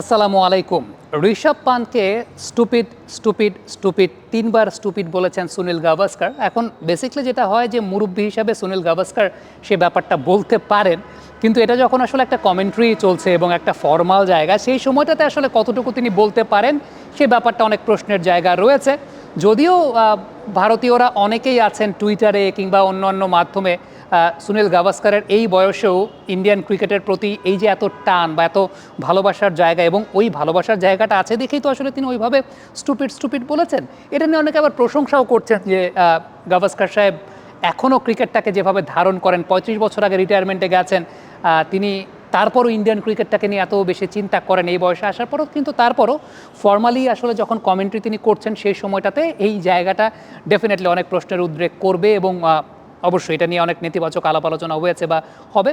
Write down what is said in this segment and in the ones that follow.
আসসালামু আলাইকুম। ঋষভ পানকে স্টুপিড স্টুপিড স্টুপিড তিনবার স্টুপিড বলেছেন সুনীল গাভাস্কার। এখন বেসিকলি যেটা হয় যে মুরব্বী হিসাবে সুনীল গাভাস্কার সে ব্যাপারটা বলতে পারেন, কিন্তু এটা যখন আসলে একটা কমেন্ট্রি চলছে এবং একটা ফর্মাল জায়গা, সেই সময়টাতে আসলে কতটুকু তিনি বলতে পারেন, সে ব্যাপারটা অনেক প্রশ্নের জায়গা রয়েছে। যদিও ভারতীয়রা অনেকেই আছেন টুইটারে কিংবা অন্য অন্য মাধ্যমে সুনীল গাভাস্কারের এই বয়সেও ইন্ডিয়ান ক্রিকেটের প্রতি এই যে এত টান বা এত ভালোবাসার জায়গা এবং ওই ভালোবাসার জায়গাটা আছে দেখেই তো আসলে তিনি ওইভাবে স্টুপিড স্টুপিড বলেছেন। এটা নিয়ে অনেকে আবার প্রশংসাও করছেন যে গাভাস্কার সাহেব এখনও ক্রিকেটটাকে যেভাবে ধারণ করেন, পঁয়ত্রিশ বছর আগে রিটায়ারমেন্টে গেছেন তিনি তারপরও ইন্ডিয়ান ক্রিকেটটাকে নিয়ে এত বেশি চিন্তা করেন এই বয়সে আসার পরও, কিন্তু তারপরও ফর্মালি আসলে যখন কমেন্ট্রি তিনি করছেন সেই সময়টাতে এই জায়গাটা ডেফিনেটলি অনেক প্রশ্নের উদ্রেক করবে এবং অবশ্যই এটা নিয়ে অনেক নেতিবাচক আলাপ আলোচনা হয়েছে বা হবে।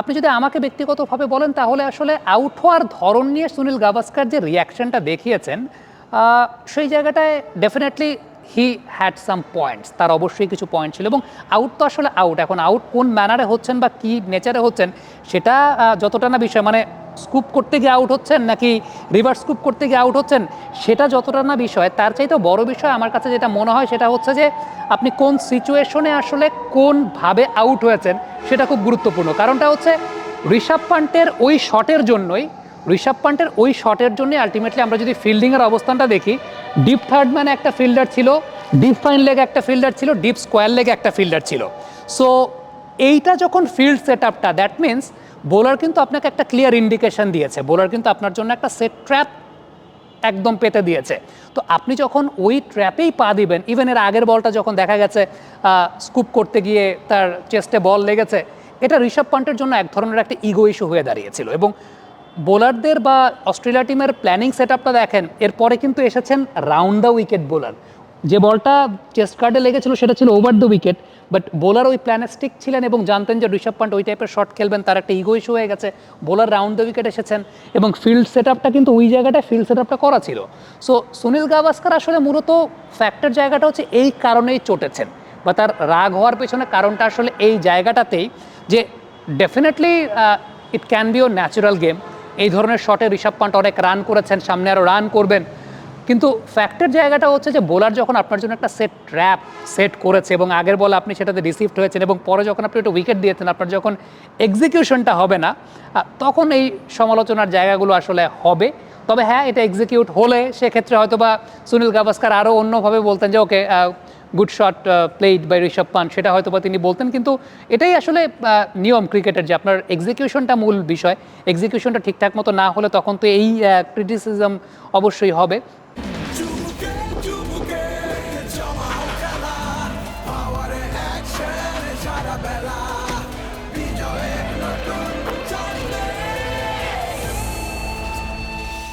আপনি যদি আমাকে ব্যক্তিগতভাবে বলেন তাহলে আসলে আউট হওয়ার ধরন নিয়ে সুনীল গাভাস্কার যে রিয়াকশনটা দেখিয়েছেন সেই জায়গাটায় definitely he had some points তার অবশ্যই কিছু পয়েন্ট ছিল এবং আউট তো আসলে আউট এখন আউট কোন ম্যানারে হচ্ছেন বা কী নেচারে হচ্ছেন, সেটা যতটা না বিষয় মানে স্কুপ করতে গিয়ে আউট হচ্ছেন নাকি রিভার্স স্কুপ করতে গিয়ে আউট হচ্ছেন, সেটা যতটা না বিষয়, তার চাইতে বড় বিষয় আমার কাছে যেটা মনে হয় সেটা হচ্ছে যে আপনি কোন সিচুয়েশনে আসলে কোনভাবে আউট হয়েছেন সেটা খুব গুরুত্বপূর্ণ। কারণটা হচ্ছে ঋষভ পান্টের ওই শটের জন্যই ঋষভ পান্টের ওই শটের জন্য আলটিমেটলি আমরা যদি ফিল্ডিংয়ের অবস্থানটা দেখি ডিপ থার্ড ম্যানে একটা ফিল্ডার ছিল ডিপ ফাইন লেগে একটা ফিল্ডার ছিল ডিপ স্কোয়ার লেগে একটা ফিল্ডার ছিল। সো এইটা যখন ফিল্ড সেট আপটা দ্যাট মিন্স বোলার কিন্তু আপনাকে একটা ক্লিয়ার ইন্ডিকেশন দিয়েছে। বোলার কিন্তু আপনার জন্য একটা সেট ট্র্যাপ একদম পেতে দিয়েছে। তো আপনি যখন ওই ট্র্যাপেই পা দিবেন ইভেন এর আগের বলটা যখন দেখা গেছে স্কুপ করতে গিয়ে তার চেস্টে বল লেগেছে, এটা ঋষভ পান্টের জন্য এক ধরনের একটা ইগো ইস্যু হয়ে দাঁড়িয়েছিল। এবং বোলারদের বা অস্ট্রেলিয়া টিমের প্ল্যানিং সেট আপটা দেখেন, এরপরে কিন্তু এসেছেন রাউন্ড দ্য উইকেট বোলার যে বলটা চেস্ট কার্ডে লেগেছিল সেটা ছিল over the wicket but bowler ওই প্ল্যানে স্টিক ছিলেন এবং জানতেন যে ঋষভ পান্ট ওই টাইপের শট খেলবেন, তার একটা ইগো ইস্যু হয়ে গেছে। বোলার রাউন্ড দ্য উইকেট এসেছেন এবং ফিল্ড সেট আপটা কিন্তু ওই জায়গাটায় ফিল্ড সেট আপটা করা ছিল। সো সুনীল গাভাস্কার আসলে মূলত ফ্যাক্টর জায়গাটা হচ্ছে এই কারণেই চটেছেন বা তার রাগ হওয়ার পেছনে কারণটা আসলে এই জায়গাটাতেই যে ডেফিনেটলি ইট ক্যান বি ও ন্যাচারাল গেম এই ধরনের শটে ঋষভ পান্ট অনেক রান করেছেন, সামনে আরও রান করবেন। কিন্তু ফ্যাক্টের জায়গাটা হচ্ছে যে বোলার যখন আপনার জন্য একটা সেট ট্র্যাপ সেট করেছে এবং আগের বলে আপনি সেটাতে রিসিভড হয়েছেন এবং পরে যখন আপনি একটা উইকেট দিয়েছেন, আপনার যখন এক্সিকিউশনটা হবে না তখন এই সমালোচনার জায়গাগুলো আসলে হবে। তবে হ্যাঁ এটা এক্সিকিউট হলে সেক্ষেত্রে হয়তো বা সুনীল গাভাস্কার আরও অন্যভাবে বলতেন যে, okay good shot played by Rishabh Pant সেটা হয়তো বা তিনি বলতেন কিন্তু এটাই আসলে নিয়ম ক্রিকেটের যে আপনার এক্সিকিউশনটা মূল বিষয়। এক্সিকিউশনটা ঠিকঠাক মতো না হলে তখন তো এই ক্রিটিসিজম অবশ্যই হবে।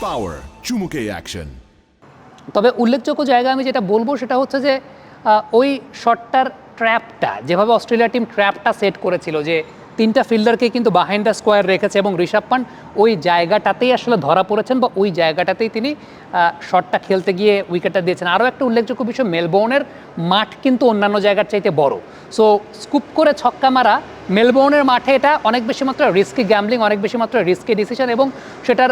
পাওয়ারে চুমুকে অ্যাকশন তবে উল্লেখযোগ্য জায়গা আমি যেটা বলব সেটা হচ্ছে যে ওই শটটার ট্র্যাপটা, যেভাবে অস্ট্রেলিয়া টিম ট্র্যাপটা সেট করেছিল যে তিনটা ফিল্ডারকে কিন্তু বাহাইন্ড দ্য স্কোয়ার রেখেছে এবং ঋষভ পান্ট, ওই জায়গাটাতেই আসলে ধরা পড়েছেন বা ওই জায়গাটাতেই তিনি শটটা খেলতে গিয়ে উইকেটটা দিয়েছেন। আরও একটা উল্লেখযোগ্য বিষয়, মেলবোর্নের মাঠ কিন্তু অন্যান্য জায়গার চাইতে বড়। সো স্কুপ করে ছক্কা মারা, মেলবোর্নের মাঠে এটা অনেক বেশি মাত্রা রিস্কি গ্যামলিং অনেক বেশি মাত্রা রিস্কি ডিসিশন এবং সেটার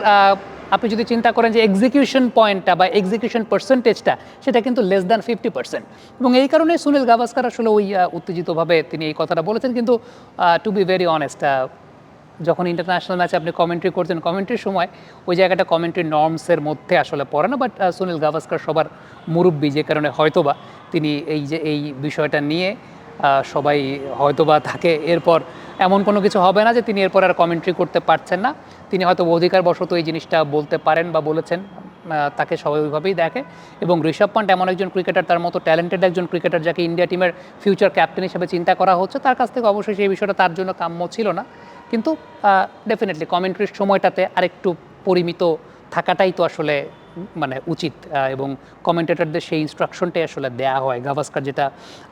আপনি যদি চিন্তা করেন যে এক্সিকিউশন পয়েন্টটা বা এক্সিকিউশন পার্সেন্টেজটা সেটা কিন্তু লেস দ্যান ফিফটি পার্সেন্ট এবং এই কারণে সুনীল গাভাস্কার আসলে ওই উত্তেজিতভাবে তিনি এই কথাটা বলেছেন। কিন্তু টু বি ভেরি অনেস্ট যখন ইন্টারন্যাশনাল ম্যাচে আপনি কমেন্ট্রি করছেন কমেন্ট্রির সময় ওই জায়গাটা কমেন্ট্রি নর্মসের মধ্যে আসলে পড়ে না। বাট সুনীল গাভাস্কার সবার মুরব্বী যে কারণে হয়তোবা তিনি এই যে, এই বিষয়টা নিয়ে সবাই হয়তোবা থাকে এরপর এমন কোনো কিছু হবে না যে তিনি এরপর আর কমেন্ট্রি করতে পারছেন না। তিনি হয়তো অধিকারবশত এই জিনিসটা বলতে পারেন বা বলেছেন তাকে সবাই ওইভাবেই দেখে। এবং ঋষভ পান্ট এমন একজন ক্রিকেটার তার মতো ট্যালেন্টেড একজন ক্রিকেটার যাকে ইন্ডিয়া টিমের ফিউচার ক্যাপ্টেন হিসেবে চিন্তা করা হচ্ছে, তার কাছ থেকে অবশ্যই সেই বিষয়টা তার জন্য কাম্য ছিল না। কিন্তু ডেফিনেটলি কমেন্ট্রির সময়টাতে আরেকটু পরিমিত থাকাটাই তো আসলে মানে উচিত এবং কমেন্টেটরদের সেই ইনস্ট্রাকশনটাই আসলে দেয়া হয়। গাভাস্কার যেটা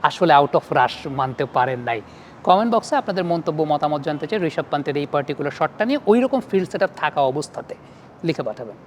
আসলে আউট অফ রাশ মানতে পারেন নাই। কমেন্ট বক্সে আপনাদের মন্তব্য, মতামত জানতে চাই। ঋষভ পান্তের এই পার্টিকুলার শটটা নিয়ে ওই রকম ফিল্ড সেট থাকা অবস্থাতে লিখে পাঠাবেন।